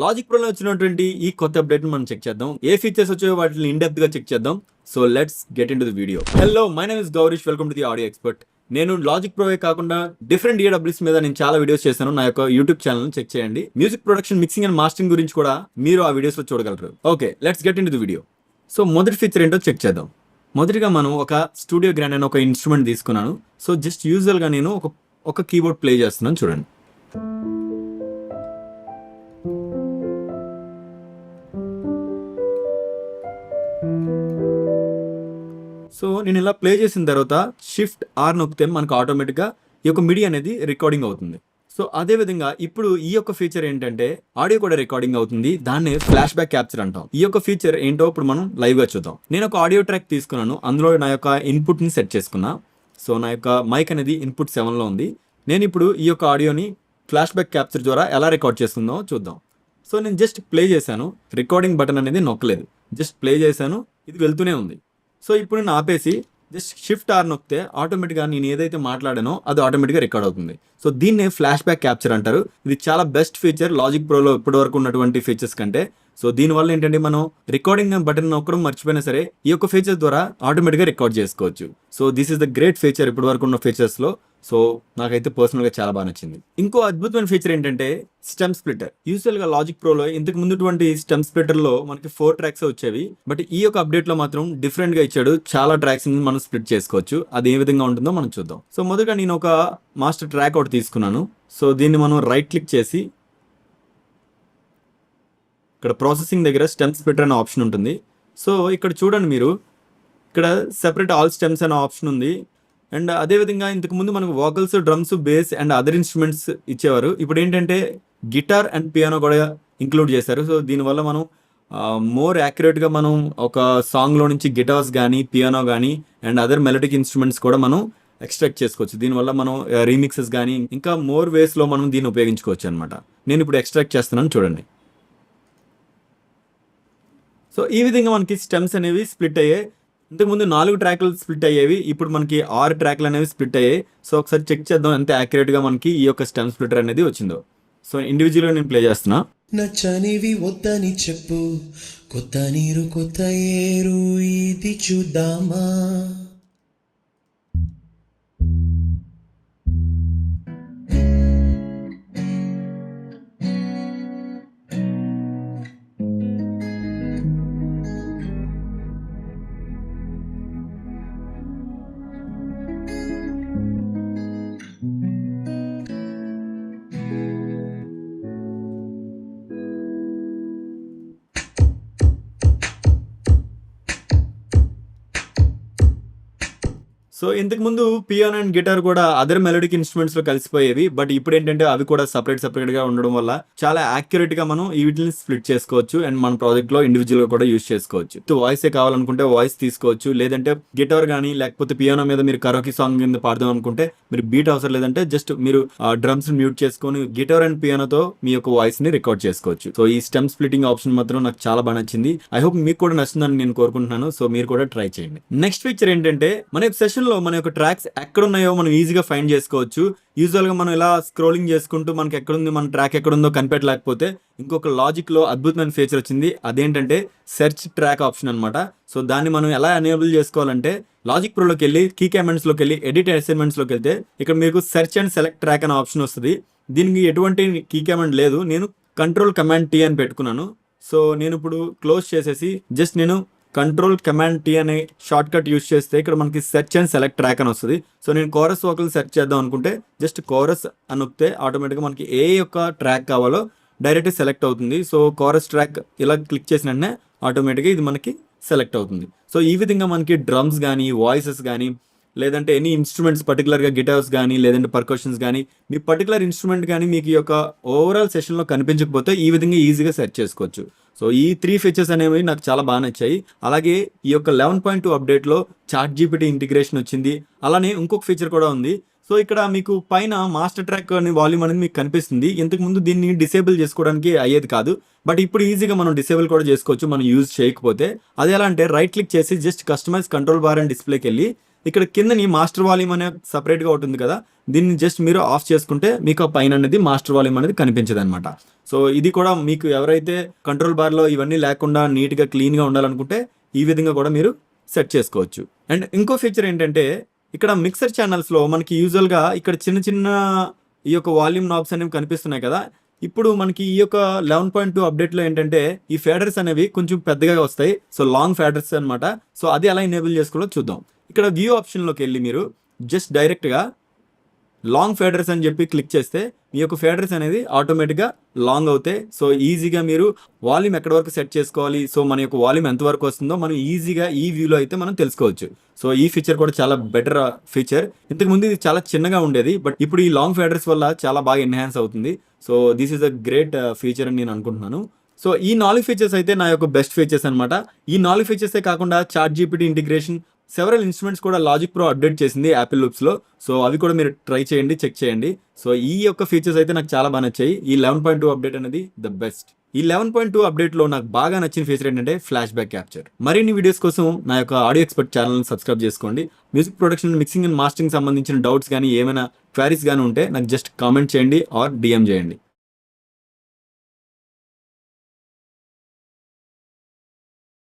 Logic ప్రోలో వచ్చినటువంటి ఈ కొత్త అప్డేట్ మనం చెక్ చేద్దాం. ఏ ఫీచర్స్ వచ్చాయో వాటిని ఇన్గా చెక్ చేద్దాం. So let's get in to the video hello my name is Gourish welcome to the audio expert నేను లాజిక్ ప్రోవే కాకుండా డిఫరెంట్ ఈడబ్ల్యూస్ మీద నేను చాలా వీడియోస్ చేశాను. నా యొక్క యూట్యూబ్ ఛానల్ చెక్ చేయండి. Music production mixing and mastering గురించి కూడా మీరు ఆ వీడియోస్లో చూడగలరు. Okay let's get in to the video so మొదటి ఫీచర్ ఏంటో చెక్ చేద్దాం. మొదటిగా మనం ఒక స్టూడియో గ్రాండ్ అనే ఒక ఇన్స్ట్రుమెంట్ తీసుకున్నాను. సో జస్ట్ యూజువల్గా నేను ఒక ఒక కీబోర్డ్ ప్లే చేస్తున్నాను చూడండి. సో నేను ఇలా ప్లే చేసిన తర్వాత షిఫ్ట్ ఆర్ నొక్కితే మనకు ఆటోమేటిక్గా ఈ యొక్క మిడి అనేది రికార్డింగ్ అవుతుంది. సో అదే విధంగా ఇప్పుడు ఈ యొక్క ఫీచర్ ఏంటంటే ఆడియో కూడా రికార్డింగ్ అవుతుంది. దాన్ని ఫ్లాష్ బ్యాక్ క్యాప్చర్ అంటాం. ఈ యొక్క ఫీచర్ ఏంటో ఇప్పుడు మనం లైవ్గా చూద్దాం. నేను ఒక ఆడియో ట్రాక్ తీసుకున్నాను. అందులో నా యొక్క ఇన్పుట్ని సెట్ చేసుకున్నా. సో నా యొక్క మైక్ అనేది ఇన్పుట్ సెవెన్లో ఉంది. నేను ఇప్పుడు ఈ యొక్క ఆడియోని ఫ్లాష్ బ్యాక్ క్యాప్చర్ ద్వారా ఎలా రికార్డ్ చేస్తుందో చూద్దాం. సో నేను జస్ట్ ప్లే చేశాను. రికార్డింగ్ బటన్ అనేది నొక్కలేదు. జస్ట్ ప్లే చేశాను. ఇది వెళ్తూనే ఉంది. సో ఇప్పుడు నేను ఆపేసి జస్ట్ షిఫ్ట్ ఆర్ నొక్కితే ఆటోమేటిక్గా నేను ఏదైతే మాట్లాడానో అది ఆటోమేటిక్గా రికార్డ్ అవుతుంది. సో దీన్నే ఫ్లాష్ బ్యాక్ క్యాప్చర్ అంటారు. ఇది చాలా బెస్ట్ ఫీచర్ లాజిక్ ప్రోలో ఇప్పటి వరకు ఉన్నటువంటి ఫీచర్స్ కంటే. సో దీనివల్ల ఏంటంటే మనం రికార్డింగ్ బటన్ నొక్కడం మర్చిపోయినా సరే ఈ యొక్క ఫీచర్ ద్వారా ఆటోమేటిక్గా రికార్డ్ చేసుకోవచ్చు. So this is the great feature ఇప్పటి వరకు ఉన్న ఫీచర్స్లో సో నాకైతే పర్సనల్గా చాలా బాగా నచ్చింది. ఇంకో అద్భుతమైన ఫీచర్ ఏంటంటే స్టెమ్ స్ప్లిటర్ యూజువల్గా లాజిక్ ప్రోలో ఇంతకు ముందుటువంటి స్టెమ్ స్ప్లిటర్లో మనకి ఫోర్ ట్రాక్స్ వచ్చేవి. బట్ ఈ యొక్క అప్డేట్లో మాత్రం డిఫరెంట్గా ఇచ్చాడు. చాలా ట్రాక్స్ మనం స్ప్లిట్ చేసుకోవచ్చు. అది ఏ విధంగా ఉంటుందో మనం చూద్దాం. సో మొదటగా నేను ఒక మాస్టర్ ట్రాక్ ఒకటి తీసుకున్నాను. సో దీన్ని మనం రైట్ క్లిక్ చేసి ఇక్కడ ప్రాసెసింగ్ దగ్గర స్టెమ్ స్ప్లిటర్ అనే ఆప్షన్ ఉంటుంది. సో ఇక్కడ చూడండి మీరు. ఇక్కడ సెపరేట్ ఆల్ స్టెమ్స్ అనే ఆప్షన్ ఉంది. అండ్ అదేవిధంగా ఇంతకుముందు మనకు vocals drums bass and other instruments ఇచ్చేవారు. ఇప్పుడు ఏంటంటే గిటార్ అండ్ పియానో కూడా ఇంక్లూడ్ చేశారు. సో దీనివల్ల మనం మోర్ యాక్యురేట్గా మనం ఒక సాంగ్లో నుంచి గిటార్స్ కానీ పియానో కానీ అండ్ అదర్ మెలడిక్ ఇన్స్ట్రుమెంట్స్ కూడా మనం ఎక్స్ట్రాక్ట్ చేసుకోవచ్చు. దీనివల్ల మనం రీమిక్సెస్ కానీ ఇంకా మోర్ వేస్లో మనం దీన్ని ఉపయోగించుకోవచ్చు అనమాట నేను ఇప్పుడు ఎక్స్ట్రాక్ట్ చేస్తున్నాను చూడండి. సో ఈ విధంగా మనకి స్టెమ్స్ అనేవి స్ప్లిట్ అయ్యాయి ఇంతకుముందు నాలుగు ట్రాక్లు స్ప్లిట్ అయ్యేవి ఇప్పుడు మనకి ఆరు ట్రాక్లు అనేవి స్ప్లిట్ అయ్యాయి. సో ఒకసారి చెక్ చేద్దాం ఎంత యాక్యురేట్గా మనకి ఈ యొక్క స్టెమ్ స్ప్లిటర్ అనేది వచ్చిందో. సో ఇండివిజువల్గా నేను ప్లే చేస్తున్నా. నచ్చనివి వద్దని చెప్పు కొత్త నీరు కొత్త ఏరు ఇది చూద్దామా? సో ఇంతకు ముందు పియానో అండ్ గిటార్ కూడా అదర్ మెలోడిక్ ఇన్స్ట్రుమెంట్స్లో కలిసిపోయేవి బట్ ఇప్పుడు ఏంటంటే అవి కూడా సపరేట్ సపరేట్గా ఉండడం వల్ల చాలా యాక్యురేట్గా మనం ఈ వీటిని స్ప్లిట్ చేసుకోవచ్చు అండ్ మన ప్రాజెక్ట్లో ఇండివిజువల్గా కూడా యూజ్ చేసుకోవచ్చు. వాయిస్ ఏ కావాలనుకుంటే వాయిస్ తీసుకోవచ్చు లేదంటే గిటార్ కానీ లేకపోతే పియానో మీద మీరు కరోకి సాంగ్ కింద పాడదాం అనుకుంటే మీరు బీట్ అవసరం లేదంటే జస్ట్ మీరు డ్రమ్స్ మ్యూట్ చేసుకొని గిటార్ అండ్ పియానోతో మీ యొక్క వాయిస్ని రికార్డ్ చేసుకోవచ్చు. సో ఈ స్టెమ్ స్ప్లిటింగ్ ఆప్షన్ మాత్రం నాకు చాలా బాగా నచ్చింది. ఐ హోప్ మీకు కూడా నచ్చిందని నేను కోరుకుంటున్నాను. సో మీరు కూడా ట్రై చేయండి. నెక్స్ట్ ఫీచర్ ఏంటంటే మన సెషన్ లో మన యొక్క ట్రాక్స్ ఎక్కడ ఉన్నాయో మనం ఈజీగా ఫైండ్ చేసుకోవచ్చు. యూజువల్గా మనం ఇలా స్క్రోలింగ్ చేసుకుంటూ మనకి ఎక్కడుంది మన ట్రాక్ ఎక్కడుందో కనిపెట్టలేకపోతే ఇంకొక లాజిక్లో అద్భుతమైన ఫీచర్ వచ్చింది. అదేంటంటే సెర్చ్ ట్రాక్ ఆప్షన్ అనమాట సో దాన్ని మనం ఎలా ఎనేబుల్ చేసుకోవాలంటే లాజిక్ ప్రోలోకి వెళ్ళి కీ కమెంట్స్లోకి వెళ్ళి ఎడిట్ అసైన్మెంట్స్లోకి వెళ్తే ఇక్కడ మీకు సెర్చ్ అండ్ సెలెక్ట్ ట్రాక్ అనే ఆప్షన్ వస్తుంది. దీనికి ఎటువంటి కీ కమెంట్ లేదు. నేను కంట్రోల్ కమాండ్ టీ అని పెట్టుకున్నాను. సో నేను ఇప్పుడు క్లోజ్ చేసేసి జస్ట్ నేను కంట్రోల్ కమాండ్ టీ అనే షార్ట్ కట్ యూస్ చేస్తే ఇక్కడ మనకి సెర్చ్ అండ్ సెలెక్ట్ ట్రాక్ అని వస్తుంది. సో నేను కోరస్ వోకల్ సెర్చ్ చేద్దాం అనుకుంటే జస్ట్ కోరస్ అని నొక్కితే ఆటోమేటిక్గా మనకి ఏ యొక్క ట్రాక్ కావాలో డైరెక్ట్ సెలెక్ట్ అవుతుంది. సో కోరస్ ట్రాక్ ఇలా క్లిక్ చేసిన వెంటనే ఆటోమేటిక్గా ఇది మనకి సెలెక్ట్ అవుతుంది. సో ఈ విధంగా మనకి డ్రమ్స్ కానీ వాయిసెస్ కానీ లేదంటే ఎనీ ఇన్స్ట్రుమెంట్స్ పర్టికులర్గా గిటార్స్ కానీ లేదంటే పర్కషన్స్ కానీ మీ పర్టికులర్ ఇన్స్ట్రుమెంట్ కానీ మీకు ఈ యొక్క ఓవరాల్ సెషన్లో కనిపించకపోతే ఈ విధంగా ఈజీగా సెర్చ్ చేసుకోవచ్చు. సో ఈ త్రీ ఫీచర్స్ అనేవి నాకు చాలా బాగా నచ్చాయి. అలాగే ఈ యొక్క లెవెన్ పాయింట్ టూ అప్డేట్లో చాట్ జీపీటీ ఇంటిగ్రేషన్ వచ్చింది. అలానే ఇంకొక ఫీచర్ కూడా ఉంది. సో ఇక్కడ మీకు పైన మాస్టర్ ట్రాక్ అనే వాల్యూమ్ అనేది మీకు కనిపిస్తుంది. ఇంతకుముందు దీన్ని డిసేబుల్ చేసుకోవడానికి అయ్యేది కాదు. బట్ ఇప్పుడు ఈజీగా మనం డిసేబుల్ కూడా చేసుకోవచ్చు. మనం యూజ్ చేయకపోతే. అది ఎలా అంటే రైట్ క్లిక్ చేసి just customize control bar and డిస్ప్లేకి వెళ్ళి ఇక్కడ కిందని మాస్టర్ వాల్యూమ్ అనే సపరేట్గా ఉంటుంది కదా. దీన్ని జస్ట్ మీరు ఆఫ్ చేసుకుంటే మీకు ఆ పైన అనేది మాస్టర్ వాల్యూమ్ అనేది కనిపించదు అనమాట సో ఇది కూడా మీకు ఎవరైతే కంట్రోల్ బార్లో ఇవన్నీ లేకుండా నీట్గా క్లీన్గా ఉండాలనుకుంటే ఈ విధంగా కూడా మీరు సెట్ చేసుకోవచ్చు. అండ్ ఇంకో ఫీచర్ ఏంటంటే ఇక్కడ మిక్సర్ ఛానల్స్లో మనకి యూజువల్గా ఇక్కడ చిన్న చిన్న ఈ యొక్క వాల్యూమ్ నాబ్స్ అనేవి కనిపిస్తున్నాయి కదా. ఇప్పుడు మనకి ఈ యొక్క లెవెన్ పాయింట్ టూ అప్డేట్లో ఏంటంటే ఈ ఫేడర్స్ అనేవి కొంచెం పెద్దగా వస్తాయి. సో లాంగ్ ఫేడర్స్ అనమాట సో అది ఎలా ఎనేబుల్ చేసుకోవాలో చూద్దాం. ఇక్కడ వ్యూ ఆప్షన్లోకి వెళ్ళి మీరు జస్ట్ డైరెక్ట్గా లాంగ్ ఫేడర్స్ అని చెప్పి క్లిక్ చేస్తే మీ యొక్క ఫేడర్స్ అనేది ఆటోమేటిక్గా లాంగ్ అవుతాయి సో ఈజీగా మీరు వాల్యూమ్ ఎక్కడి వరకు సెట్ చేసుకోవాలి సో మన యొక్క వాల్యూమ్ ఎంత వరకు వస్తుందో మనం ఈజీగా ఈ వ్యూలో అయితే మనం తెలుసుకోవచ్చు. సో ఈ ఫీచర్ కూడా చాలా బెటర్ ఫీచర్ ఇంతకు ముందు ఇది చాలా చిన్నగా ఉండేది బట్ ఇప్పుడు ఈ లాంగ్ ఫేడర్స్ వల్ల చాలా బాగా ఎన్హాన్స్ అవుతుంది. So this is a great feature అని నేను అనుకుంటున్నాను. సో ఈ నాలుగు ఫీచర్స్ అయితే నా యొక్క బెస్ట్ ఫీచర్స్ అనమాట ఈ నాలుగు ఫీచర్సే కాకుండా ChatGPT integration several instruments కూడా లాజిక్ ప్రో అప్డేట్ చేసింది యాపిల్ లూప్స్లో సో అవి కూడా మీరు ట్రై చేయండి చెక్ చేయండి. సో ఈ యొక్క ఫీచర్స్ అయితే నాకు చాలా బాగా నచ్చాయి. ఈ లెవెన్ పాయింట్ టూ అప్డేట్ అనేది ద బెస్ట్ ఈ లెవెన్ పాయింట్ టూ అప్డేట్లో నాకు బాగా నచ్చిన ఫీచర్ ఏంటంటే ఫ్లాష్ బ్యాక్ క్యాప్చర్ మరిన్ని వీడియోస్ కోసం నా యొక్క ఆడియో ఎక్స్పర్ట్ ఛానల్ని సబ్స్క్రైబ్ చేసుకోండి. Music production mixing and mastering సంబంధించిన డౌట్స్ కానీ ఏమైనా క్వారీస్ కానీ ఉంటే నాకు జస్ట్ కామెంట్ చేయండి ఆర్ డిఎం చేయండి.